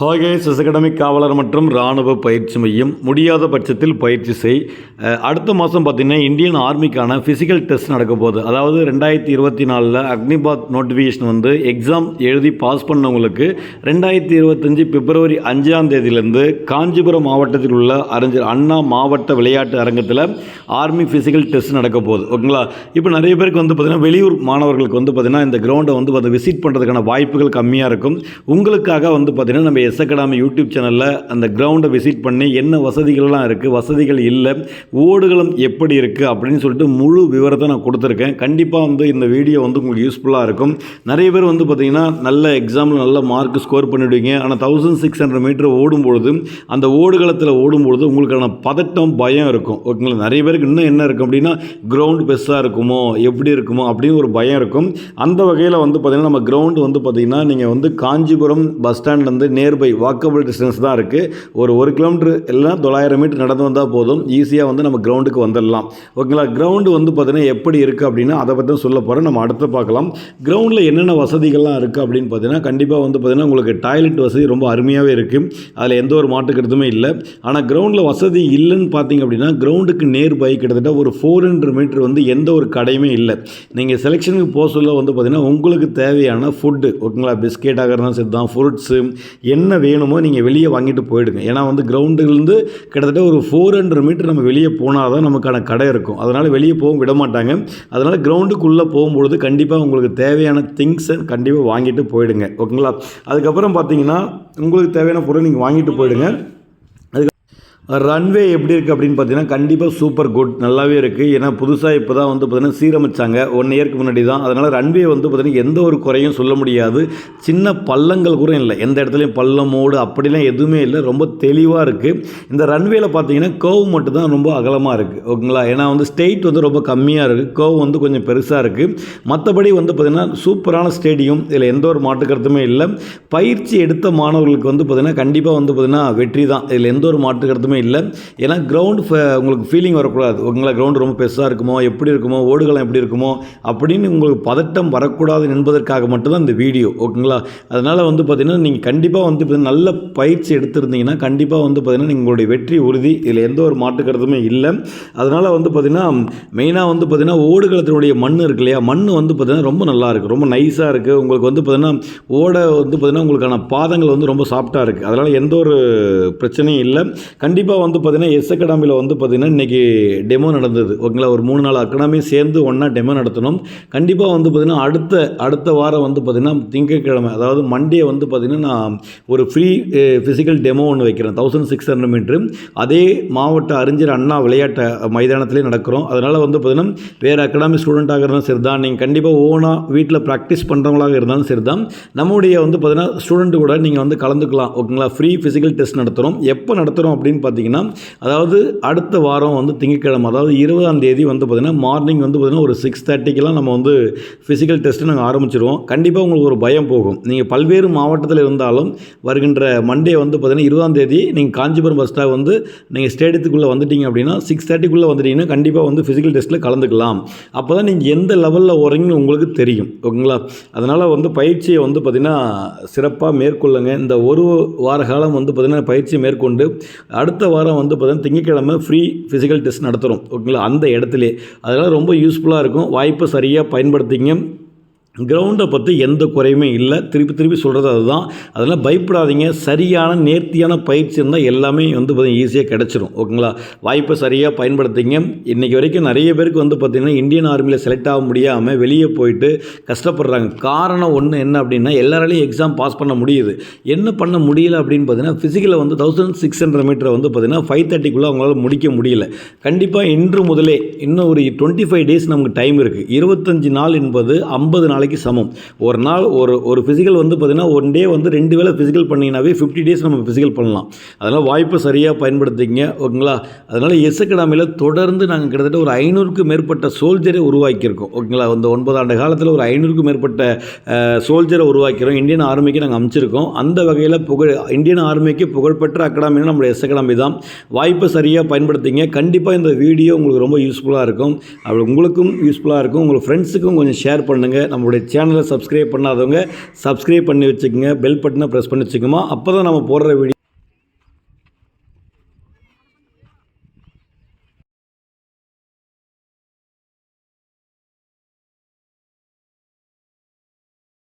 Hi guys காவலர் மற்றும் இராணுவ பயிற்சி மையம் முடியாத பட்சத்தில் பயிற்சி செய். அடுத்த மாதம் பார்த்தீங்கன்னா இந்தியன் ஆர்மிக்கான ஃபிசிக்கல் டெஸ்ட் நடக்க போகுது. அதாவது ரெண்டாயிரத்தி இருபத்தி நாலில் அக்னிபாத் நோட்டிஃபிகேஷன் வந்து எக்ஸாம் எழுதி பாஸ் பண்ணவங்களுக்கு ரெண்டாயிரத்தி இருபத்தஞ்சி பிப்ரவரி அஞ்சாம் தேதியிலேருந்து காஞ்சிபுரம் மாவட்டத்தில் உள்ள அறிஞர் அண்ணா மாவட்ட விளையாட்டு அரங்கத்தில் ஆர்மி ஃபிசிக்கல் டெஸ்ட் நடக்க போகுது. ஓகேங்களா? இப்போ நிறைய பேருக்கு வந்து பார்த்திங்கன்னா வெளியூர் மாணவர்களுக்கு வந்து பார்த்திங்கன்னா இந்த கிரவுண்டை வந்து வந்து விசிட் பண்ணுறதுக்கான வாய்ப்புகள் கம்மியாக இருக்கும். உங்களுக்காக வந்து பார்த்திங்கன்னா நம்ம எஸ் அகாடமி யூடியூப் சேனலில் அந்த கிரவுண்டை விசிட் பண்ணி என்ன வசதிகள்லாம் இருக்குது வசதிகள் இல்லை ஓடுகளம் எப்படி இருக்குது அப்படின்னு சொல்லிட்டு முழு விவரத்தை நான் கொடுத்துருக்கேன். கண்டிப்பாக வந்து இந்த வீடியோ வந்து உங்களுக்கு யூஸ்ஃபுல்லாக இருக்கும். நிறைய பேர் வந்து பார்த்திங்கன்னா நல்ல எக்ஸாமில் நல்ல மார்க் ஸ்கோர் பண்ணிவிடுவீங்க ஆனால் தௌசண்ட் சிக்ஸ் ஹண்ட்ரட் மீட்டர் ஓடும்பொழுது அந்த ஓடுகளத்தில் ஓடும்பொழுது உங்களுக்கான பதட்டம் பயம் இருக்கும். ஓகேங்களா? நிறைய பேருக்கு இன்னும் என்ன இருக்கும் அப்படின்னா கிரவுண்ட் பெஸ்ட்டாக இருக்குமோ எப்படி இருக்குமோ அப்படின்னு ஒரு பயம் இருக்கும். அந்த வகையில் வந்து பார்த்திங்கன்னா நம்ம கிரவுண்டு வந்து பார்த்திங்கன்னா நீங்கள் வந்து காஞ்சிபுரம் பஸ் ஸ்டாண்ட்லேருந்து நியர்பை வாக்கபிள் டிஸ்டன்ஸ் தான் இருக்குது ஒரு ஒரு கிலோமீட்டர் எல்லாம் தொள்ளாயிரம் மீட்டர் நடந்து வந்தால் போதும். ஈஸியாக வந்து நம்ம கிரவுண்டுக்கு வந்துடலாம். ஓகேங்களா கிரவுண்டு வந்து பார்த்திங்கன்னா எப்படி இருக்குது அப்படின்னா அதை பற்றி சொல்ல போகிறேன் நம்ம அடுத்து பார்க்கலாம். கிரவுண்டில் என்னென்ன வசதிகள்லாம் இருக்குது அப்படின்னு பார்த்தீங்கன்னா கண்டிப்பாக வந்து பார்த்திங்கன்னா உங்களுக்கு டாய்லெட் வசதி ரொம்ப அருமையாகவே இருக்குது அதில் எந்த ஒரு மாற்று கருத்துமே இல்லை. ஆனால் கிரவுண்டில் வசதி இல்லைன்னு பார்த்தீங்க அப்படின்னா கிரவுண்டுக்கு நேர் பை கிட்டத்தட்ட ஒரு ஃபோர் ஹண்ட்ரட் மீட்டர் வந்து எந்த ஒரு கடையுமே இல்லை. நீங்கள் செலெக்ஷனுக்கு போக சொல்ல வந்து பார்த்திங்கன்னா உங்களுக்கு தேவையான ஃபுட்டு ஓகேங்களா பிஸ்கெட் ஆகிறதா சரி தான் ஃப்ரூட்ஸு என்ன என்ன வேணுமோ நீங்கள் வெளியே வாங்கிட்டு போயிடுங்க. ஏன்னா வந்து கிரவுண்டுலேருந்து கிட்டத்தட்ட ஒரு ஃபோர் ஹண்ட்ரட் மீட்டர் நம்ம வெளியே போனால் தான் நமக்கான கடை இருக்கும். அதனால் வெளியே போக விட மாட்டாங்க. அதனால் கிரவுண்டுக்குள்ளே போகும்பொழுது கண்டிப்பாக உங்களுக்கு தேவையான திங்ஸை கண்டிப்பாக வாங்கிட்டு போயிடுங்க. ஓகேங்களா? அதுக்கப்புறம் பார்த்தீங்கன்னா உங்களுக்கு தேவையான பொருள் நீங்கள் வாங்கிட்டு போயிடுங்க. ரன்வே எப்படி இருக்குது அப்படின்னு பார்த்தீங்கன்னா கண்டிப்பாக சூப்பர் குட் நல்லாவே இருக்குது ஏன்னா புதுசாக இப்போ தான் வந்து பார்த்திங்கன்னா சீரமைச்சாங்க. ஒன் இயர்க்கு முன்னாடி தான். அதனால் ரன்வே வந்து பார்த்திங்கன்னா எந்த ஒரு குறையும் சொல்ல முடியாது. சின்ன பள்ளங்கள் கூட இல்லை. எந்த இடத்துலையும் பள்ளம் மோடு அப்படிலாம் எதுவுமே இல்லை. ரொம்ப தெளிவாக இருக்குது இந்த ரன்வேயில் பார்த்தீங்கன்னா கர்வ் மட்டும் தான் ரொம்ப அகலமாக இருக்குது ஓகேங்களா? ஏன்னா வந்து ஸ்டேட் வந்து ரொம்ப கம்மியாக இருக்குது கர்வ் வந்து கொஞ்சம் பெருசாக இருக்குது மற்றபடி வந்து பார்த்திங்கன்னா சூப்பரான ஸ்டேடியம் இதில் எந்த ஒரு மாட்டுக்கருத்துமே இல்லை. பயிற்சி எடுத்த மாணவர்களுக்கு வந்து பார்த்திங்கன்னா கண்டிப்பாக வந்து பார்த்திங்கன்னா வெற்றி தான். இதில் எந்த ஒரு மாட்டுக்கருத்துமே கருத்துமே இல்லை. ஏன்னா கிரவுண்டு உங்களுக்கு ஃபீலிங் வரக்கூடாது. உங்களை கிரவுண்டு ரொம்ப பெருசாக இருக்குமோ எப்படி இருக்குமோ ஓடுகளம் எப்படி இருக்குமோ அப்படின்னு உங்களுக்கு பதட்டம் வரக்கூடாது என்பதற்காக மட்டும்தான் இந்த வீடியோ ஓகேங்களா? அதனால் வந்து பார்த்திங்கன்னா நீங்கள் கண்டிப்பாக வந்து நல்ல பயிற்சி எடுத்திருந்தீங்கன்னா கண்டிப்பாக வந்து பார்த்திங்கன்னா உங்களுடைய வெற்றி உறுதி இதில் எந்த ஒரு மாற்று கருத்துமே இல்லை. அதனால் வந்து பார்த்திங்கன்னா மெயினாக வந்து பார்த்திங்கன்னா ஓடுகளத்தினுடைய மண் இருக்கு இல்லையா? மண் வந்து பார்த்திங்கன்னா ரொம்ப நல்லா இருக்குது ரொம்ப நைஸாக இருக்குது உங்களுக்கு வந்து பார்த்திங்கன்னா ஓட வந்து பார்த்திங்கன்னா உங்களுக்கான பாதங்கள் வந்து ரொம்ப சாஃப்டாக இருக்குது அதனால் எந்த ஒரு பிரச்சனையும் இல்லை. கண்டிப்பாக கண்டிப்பாக வந்து பார்த்திங்கன்னா எஸ் அகாடமியில் வந்து பார்த்திங்கன்னா இன்றைக்கி டெமோ நடந்தது. ஓகேங்களா? ஒரு மூணு நாலு அகாடமியும் சேர்ந்து ஒன்றா டெமோ நடத்தணும். கண்டிப்பாக வந்து பார்த்திங்கன்னா அடுத்த அடுத்த வாரம் வந்து பார்த்திங்கன்னா திங்கட்கிழமை அதாவது மண்டே வந்து பார்த்திங்கன்னா நான் ஒரு ஃப்ரீ ஃபிசிக்கல் டெமோ ஒன்று வைக்கிறேன். தௌசண்ட் சிக்ஸ் ஹண்ட்ரட் மீட்ரு அதே மாவட்ட அறிஞர் அண்ணா விளையாட்டு மைதானத்திலே நடக்கிறோம். அதனால் வந்து பார்த்திங்கன்னா வேறு அகாடமி ஸ்டூடெண்ட்டாக இருந்தாலும் சரி தான் நீங்கள் கண்டிப்பாக ஓனாக வீட்டில் ப்ராக்டிஸ் பண்ணுறவங்களாக இருந்தாலும் சரி தான் நம்முடைய வந்து பார்த்திங்கன்னா ஸ்டூடெண்ட்டு கூட நீங்கள் வந்து கலந்துக்கலாம். ஓகேங்களா? ஃப்ரீ ஃபிசிக்கல் டெஸ்ட் நடத்துகிறோம் எப்போ நடத்துகிறோம் அப்படின்னு பார்த்தீங்கன்னா அதாவது அடுத்த வாரம் வந்து திங்கக்கிழமை அதாவது இருபதாம் தேதி வந்து பார்த்திங்கன்னா மார்னிங் வந்து பார்த்திங்கன்னா ஒரு சிக்ஸ் தேர்ட்டிக்கெலாம் நம்ம வந்து ஃபிசிக்கல் டெஸ்ட்டு நாங்கள் ஆரம்பிச்சிருவோம். கண்டிப்பாக உங்களுக்கு ஒரு பயம் போகும். நீங்கள் பல்வேறு மாவட்டத்தில் இருந்தாலும் வருகின்ற மண்டே வந்து பார்த்திங்கன்னா இருபதாம் தேதி நீங்கள் காஞ்சிபுரம் பஸ் ஸ்டாப் வந்து நீங்கள் ஸ்டேடியத்துக்குள்ளே வந்துட்டீங்க அப்படின்னா சிக்ஸ் தேர்ட்டிக்குள்ளே வந்துட்டீங்கன்னா கண்டிப்பாக வந்து ஃபிசிக்கல் டெஸ்ட்டில் கலந்துக்கலாம். அப்போ தான் நீங்கள் எந்த லெவலில் வரீங்கன்னு உங்களுக்கு தெரியும். ஓகேங்களா? அதனால் வந்து பயிற்சியை வந்து பார்த்திங்கன்னா சிறப்பாக மேற்கொள்ளுங்க. இந்த ஒரு வார காலம் வந்து பார்த்திங்கன்னா பயிற்சியை மேற்கொண்டு அடுத்த வாரம் வந்து பார்த்திங்கன்னா திங்கக்கிழமை ஃப்ரீ ஃபிசிக்கல் டெஸ்ட் நடத்துகிறோம் ஓகேங்களா? அந்த இடத்துல. அதெல்லாம் ரொம்ப யூஸ்ஃபுல்லாக இருக்கும். வாய்ப்பை சரியாக பயன்படுத்திங்க. கிரவுண்டை பற்றி எந்த குறையுமே இல்லை. திருப்பி திருப்பி சொல்கிறது அதுதான். அதெல்லாம் பயப்படாதீங்க. சரியான நேர்த்தியான பயிற்சி இருந்தால் எல்லாமே வந்து பார்த்தீங்கன்னா ஈஸியாக கிடச்சிரும். ஓகேங்களா? வாய்ப்பை சரியாக பயன்படுத்திங்க. இன்றைக்கி வரைக்கும் நிறைய பேருக்கு வந்து பார்த்திங்கன்னா இந்தியன் ஆர்மியில் செலக்ட் ஆக முடியாமல் வெளியே போயிட்டு கஷ்டப்படுறாங்க. காரணம் ஒன்று என்ன அப்படின்னா எல்லாராலையும் எக்ஸாம் பாஸ் பண்ண முடியுது. என்ன பண்ண முடியல அப்படின்னு பார்த்தீங்கன்னா ஃபிசிக்கலில் வந்து தௌசண்ட் சிக்ஸ் ஹண்ட்ரட் மீட்டரை வந்து பார்த்திங்கன்னா ஃபைவ் தேர்ட்டிக்குள்ளே அவங்களால முடிக்க முடியல. கண்டிப்பாக இன்று முதலே இன்னும் ஒரு டுவெண்ட்டி ஃபைவ் டேஸ் நமக்கு டைம் இருக்குது இருபத்தஞ்சி நாள் என்பது ஐம்பது நாள் நாளைக்கு சமம். ஒரு நாள் ஒரு ஒரு ஃபிசிக்கல் வந்து பார்த்திங்கன்னா ஒன் டே வந்து ரெண்டு வேளை ஃபிசிக்கல் பண்ணிங்கனாவே ஃபிஃப்டி டேஸ் நம்ம ஃபிசிக்கல் பண்ணலாம். அதனால் வாய்ப்பை சரியாக பயன்படுத்திங்க ஓகேங்களா? அதனால் எஸ் அகாடமியில் தொடர்ந்து நாங்கள் கிட்டத்தட்ட ஒரு ஐநூறுக்கும் மேற்பட்ட சோல்ஜரை உருவாக்கியிருக்கோம் ஓகேங்களா? இந்த ஒன்பது ஆண்டு காலத்தில் ஒரு ஐநூறுக்கும் மேற்பட்ட சோல்ஜரை உருவாக்கிறோம். இந்தியன் ஆர்மிக்கு நாங்கள் அமைச்சிருக்கோம் அந்த வகையில் புகழ் இந்தியன் ஆர்மிக்கு புகழ்பெற்ற அகாடமினா நம்மளுடைய எஸ் அகாடமி தான். வாய்ப்பை சரியாக பயன்படுத்திங்க கண்டிப்பாக இந்த வீடியோ உங்களுக்கு ரொம்ப யூஸ்ஃபுல்லாக இருக்கும். அப்படி உங்களுக்கும் யூஸ்ஃபுல்லாக இருக்கும். உங்கள் ஃப்ரெண்ட்ஸுக்கும் கொஞ்சம் ஷேர் பண்ணுங்கள் நம்மளுடைய நம்மளுடைய சேனலை சப்ஸ்கிரைப் பண்ணாதவங்க சப்ஸ்கிரைப் பண்ணி வச்சுக்கோங்க பெல் பட்டனை ப்ரெஸ் பண்ணி வச்சுக்கோமா அப்போ தான் நம்ம போடுற வீடியோ